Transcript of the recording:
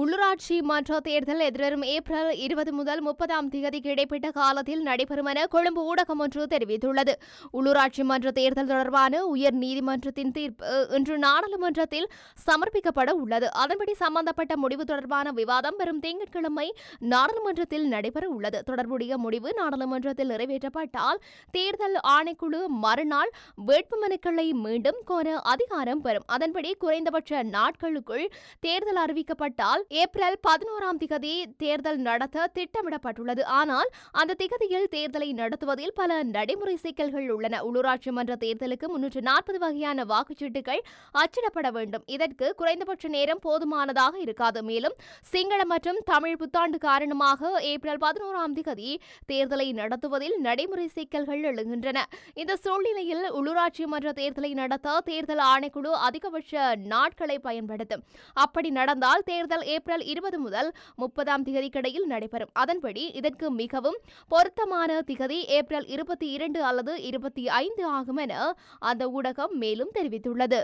உள்ளூராட்சி மன்ற தேர்தல் எதிர்வரும் ஏப்ரல் இருபது முதல் முப்பதாம் தேதிக்கு இடைப்பட்ட காலத்தில் நடைபெறும் என கொழும்பு ஊடகம் ஒன்று தெரிவித்துள்ளது. உள்ளூராட்சி மன்ற தேர்தல் தொடர்பான உயர் நீதிமன்றத்தின் தீர்ப்பு இன்று நாடாளுமன்றத்தில் சமர்ப்பிக்கப்பட உள்ளது. அதன்படி சம்பந்தப்பட்ட முடிவு தொடர்பான விவாதம் வரும் திங்கட்கிழமை நாடாளுமன்றத்தில் நடைபெற உள்ளது. தொடர்புடைய முடிவு நாடாளுமன்றத்தில் நிறைவேற்றப்பட்டால் தேர்தல் ஆணைக்குழு மறுநாள் வேட்புமனுக்களை மீண்டும் கோர அதிகாரம் பெறும். அதன்படி குறைந்தபட்ச நாட்களுக்குள் தேர்தல் அறிவிக்கப்பட்டால் ஏப்ரல் பதினோராம் திகதி தேர்தல் நடத்த திட்டமிடப்பட்டுள்ளது. ஆனால் அந்த திகதியில் தேர்தலை நடத்துவதில் பல நடைமுறை சிக்கல்கள் உள்ளன. உள்ளூராட்சி மன்ற தேர்தலுக்கு முன்னூற்று நாற்பது வகையான வாக்குச்சீட்டுகள் அச்சிடப்பட வேண்டும். இதற்கு குறைந்தபட்ச நேரம் போதுமானதாக இருக்காது. மேலும் சிங்கள மற்றும் தமிழ் புத்தாண்டு காரணமாக ஏப்ரல் பதினோராம் திகதி தேர்தலை நடத்துவதில் நடைமுறை சிக்கல்கள் எழுகின்றன. இந்த சூழ்நிலையில் உள்ளூராட்சி மன்ற தேர்தலை நடத்த தேர்தல் ஆணைக்குழு அதிகபட்ச நாட்களை பயன்படுத்தும். அப்படி நடந்தால் தேர்தல் ஏப்ரல் இருபது முதல் முப்பதாம் திகதிக்கிடையில் நடைபெறும். அதன்படி இதற்கு மிகவும் பொருத்தமான திகதி ஏப்ரல் இருபத்தி இரண்டு அல்லது இருபத்தி ஐந்து ஆகும் என அந்த ஊடகம் மேலும் தெரிவித்துள்ளது.